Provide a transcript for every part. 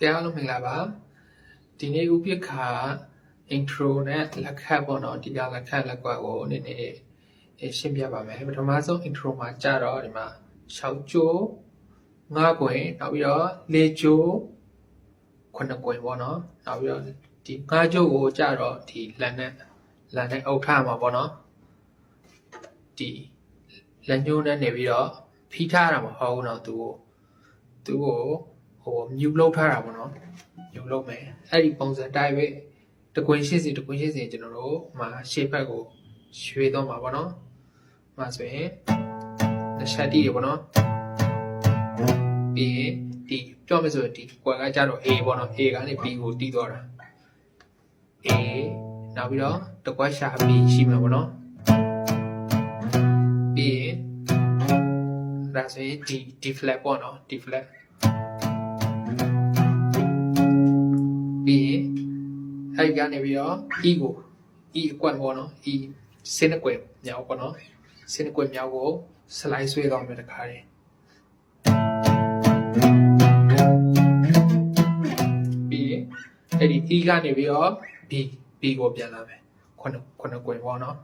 ကဲအားလုံးမင်္ဂလာပါဒီနေ့ဥပိ္ပခာ intro နဲ့လက်ခတ်ပေါ့နော်ဒီကလက်ခတ်လက်ကွက်ကိုနည်းနည်းရှင်းပြပါမယ်ပထမဆုံး intro မှာကြတော့ဒီမှာ6ကျိုး9ကွင်နောက်ပြီးတော့4ကျိုး9ကွင်ပေါ့နော်နောက်ပြီးတော့ဒီ9ကျိုးကိုကြတော့ဒီလက်နဲ့လက်နဲ့အုပ်ထားမှာပေါ့နော်ဒီလက်ညှိုးနဲ့နေပြီးတော့ဖိထားတာမဟုတ်ဘူးနော်သူကိုသူကို ဟိုမြူလောက်ထားတာပေါ့နော်မြူလောက်မယ်အဲ့ဒီပုံစံတိုင်းပဲတကွင်းရှင်းစီတကွင်းရှင်းစီကျွန်တော်တို့မှာရှေ့ဘက်ကိုရွှေတော့မှာပေါ့နော်မှာဆိုရင်တစ်ချက်တီးရပေါ့နော်ပြီးရင်ဒီပြောမယ်ဆိုရင်ဒီကွယ်ကကြတော့ A ပေါ့နော် A ကနေ B ကိုတီးသွားတာ A နောက်ပြီးတော့တကွက်ရှာ B ရှိမှာပေါ့နော်ပြီးရင်ဒါဆိုရင်ဒီ D flat ပေါ့နော် D flat ပြီးရင်အဲ့ဒီကနေပြီးတော့ e ကို e အကွက်ပေါ့နော် e စင်းအကွက်မြောက်ပေါ့နော်စင်းအကွက်မြောက်ကို slide ဆွဲသွားမယ်တခါတည်းပြီးရင်အဲ့ဒီ e ကနေပြီးတော့ b b ကိုပြန်လာမယ်ခုနခုနကွက်ပေါ့နော်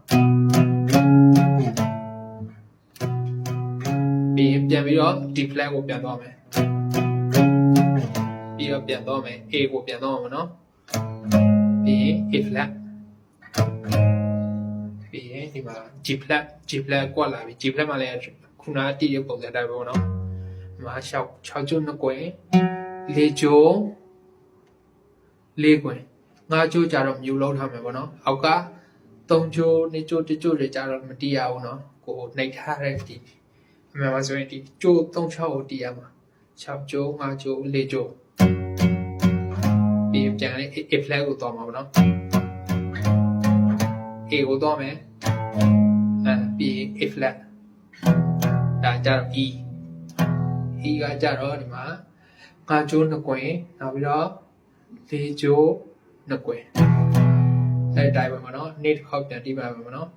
ပြီးရင်ပြန်ပြီးတော့ d flat ကိုပြန်သွားမယ် ပြီးတော့ပြန်သွားမယ် A ကိုပြန်သွားမှာနော်ပြီးရင် A flat ပြီးရင်ဒီမှာ G flat G flat ကွက်လာပြီ G flat မှာလည်းခုနတည်ရပုံစံတိုင်းပဲပေါ့နော်ဒီမှာ6 6ကျုံ2ကွယ်4ကျုံ4ကွယ်5ကျုံကြတော့မြူလုံးထားမယ်ပေါ့နော်အောက်က3ကျုံ2ကျုံ1ကျုံတွေကြတော့မတီးရဘူးနော်ကိုနှိပ်ထားတဲ့ဒီအမှန်ပါဆိုရင်ဒီကျိုး3 6ကိုတီးရမှာ6ကျိုး5ကျိုး4ကျိုး ပြီးပြန်လေ A flag ကိုသွားမှာပေါ့နော် A ကိုသွားမယ်အဲပြီး A flag ဒါကြတော့ E E ကကြတော့ဒီမှာငါကျိုးနှစ်ကွင်နောက်ပြီးတော့လေးကျိုးနှစ်ကွင်အဲတိုင်းပါမနော်နေ့တစ်ခေါက်ပြန်တီးပါမယ်မနော်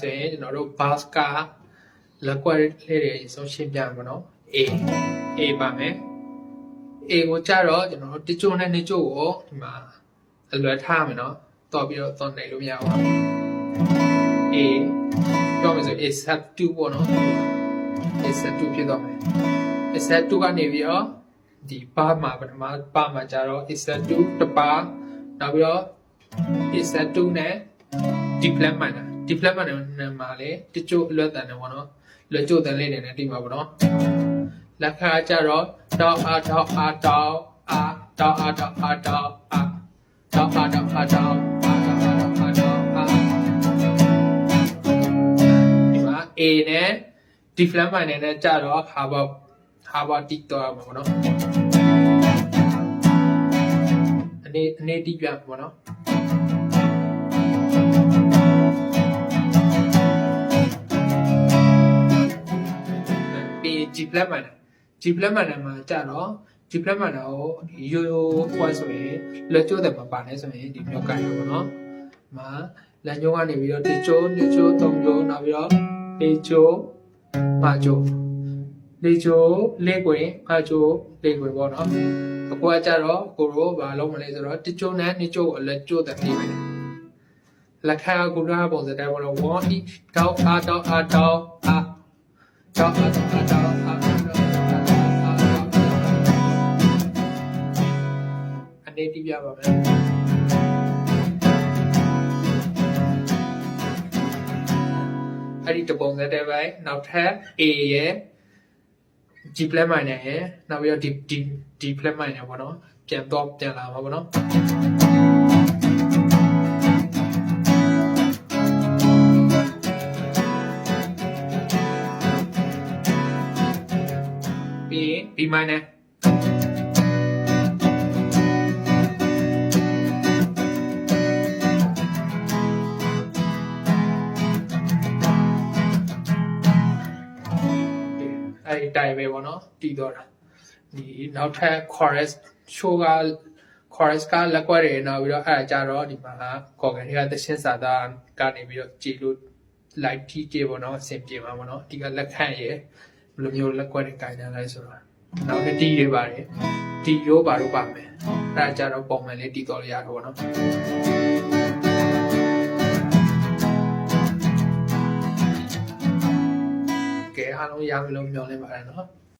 ဆိုရင်ကျွန်တော်တို့ bus ကလက်ကွက်လေးတွေဆုံးရှင်းပြမှာနော် A A ပါမယ် A ကိုကြတော့ကျွန်တော်တို့တချို့နဲ့နေချို့ကိုဒီမှာအလွယ်ထားမယ်နော်တော်ပြီးတော့တော်နိုင်လို့မရဘူး A ပြောမယ်ဆို A set 2ပေါ့နော် A set 2ဖြစ်သွားမယ် A set 2ကနေပြီးတော့ဒီပါမှာပထမပါမှာကြတော့ A set 2တပါနောက်ပြီးတော့ A set 2နဲ့ deployment မှာ deployment မှာလေတချို့အလွတ်တန်တယ်ပေါ့နော်လွတ်ချို့တန်လေးနေနဲ့တိမှာပေါ့နော်လက်ခါကြတော့တောက်အားတောက်အားတောက်အားတောက်အားတောက်အားတောက်အားတောက်အားတောက်အားတောက်အားတောက်အားတောက်အားတောက်အားဒီမှာ A နဲ့ deployment နဲ့ကြတော့ Harvard Harvard တိတော့မှာပေါ့နော်အနေအနေတိပြမှာပေါ့နော် G flat minor G flat minor မှာကြတော့ G flat minor ကိုရိုးရိုးဟိုဆိုရင်လက်ကျိုးတယ်မပါနဲ့ဆိုရင်ဒီမျိုးကိုင်ရပါတော့။မှာလက်ညှိုးကနေပြီးတော့ဒီကျိုးနှစ်ကျိုးသုံးကျိုးနောက်ပြီးတော့လေးကျိုးမကျိုးလေးကျိုးလေးကွင်မကျိုးလေးကွင်ပေါ့နော်။အခုကကြတော့ကိုရောဘာလုံးမလဲဆိုတော့ဒီကျိုးနဲ့နှစ်ကျိုးကိုလက်ကျိုးတယ်ပြီးမယ်။လက်ခါကူလာပုံစံတိုင်းပေါ့နော်1 each တောက်အားတောက်အားတောက် အားတောက်အားတောက်အားတောက်အားအနေတိပြပါမယ်အဲ့ဒီတပုံစံတဲ့ပိုင်းနောက်ထပ် A ရဲ့ G flat minor ရဲ့နောက်ပြီးတော့ D D D flat minor ပေါ့နော်ပြန်တော့ပြန်လာမှာပေါ့နော် ပြီးရင် B minor အဲ့ဒီတိုင်ပဲပေါ့နော်တီးတော့တာဒီနောက်ထပ် chorus show က chorus ကလက်ကွက်တွေနောက်ပြီးတော့အဲ့ဒါကြတော့ဒီမှာကော်ကန်တွေကသရှင်စာသားကနေပြီးတော့ကြည်လို့ light တီးတေပေါ့နော်အဆင်ပြေမှာပေါ့နော်ဒီကလက်ခန့်ရယ်ဘယ်လိုမျိုးလက်ကွက်တွေခြင်နေလဲဆိုတော့ နောက်တစ်တီးတွေပါတယ်တီရိုးပါတော့ပါမယ်အဲ့ဒါကြတော့ပုံမှန်လေးတီးတော်ရရတော့ပေါ့နော်ကဲအားလုံးရမယ်လို့မျှော်လင့်ပါတယ်နော်